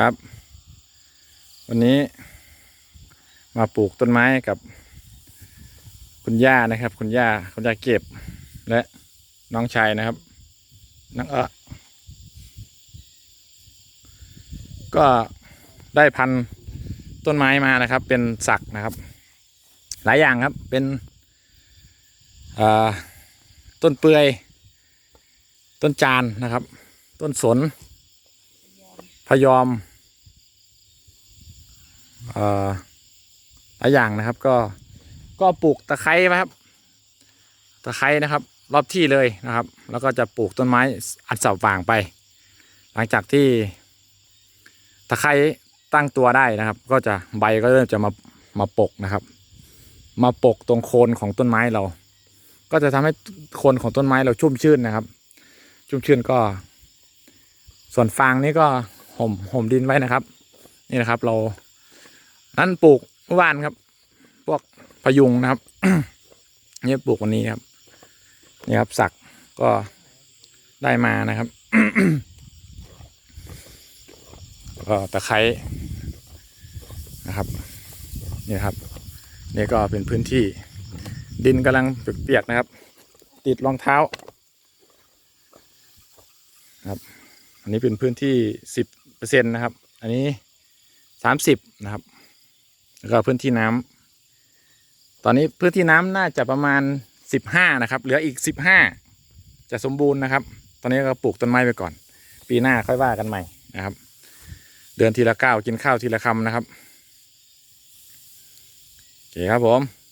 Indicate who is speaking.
Speaker 1: ครับ วันนี้ มาปลูกต้นไม้กับ คุณย่านะครับ คุณย่าคุณย่าเก็บ และน้องชายนะครับน้องเอะก็ได้พันต้นไม้มานะครับ เป็นสักนะครับ หลายอย่างครับเป็นต้นเปื่อย ต้นจานนะครับ ต้นสน พยอมอ่อหลายอย่างนะครับ ก็ก็ปลูกตะไคร้นะครับ ตะไคร้นะครับ รอบที่เลยนะครับ แล้วก็จะปลูกต้นไม้อัดเสาฟางไป หลังจากที่ตะไคร้ตั้งตัวได้นะครับ ก็จะใบก็เริ่มจะมามาปกนะครับ มาปกตรงโคนของต้นไม้เรา ก็จะทำให้โคนของต้นไม้เราชุ่มชื่นนะครับ ชุ่มชื่นก็ ส่วนฟางนี่ก็ ห่มห่มดินไว้นะครับ นี่นะครับ เรา นั่นปลูกเมื่อวานครับ พวกพยุงนะครับนี่ปลูกวันนี้ครับ นี่ครับสักก็ได้มานะครับก็ตะไคร้นะครับนี่ครับ นี่ก็เป็นพื้นที่ ดินกำลังเปียกๆนะครับ ติดรองเท้าครับ อันนี้เป็นพื้นที่สิบ เปอร์เซ็นต์นะครับ อันนี้สามสิบนะครับ แล้วก็พื้นที่น้ำตอนนี้พื้นที่น้ำน่าจะประมาณสิบห้านะครับ เหลืออีกสิบห้าจะสมบูรณ์นะครับ ตอนนี้ก็ปลูกต้นไม้ไปก่อน ปีหน้าค่อยว่ากันใหม่นะครับ เดือนทีละก้าวกินข้าวทีละคำนะครับโอเคครับผม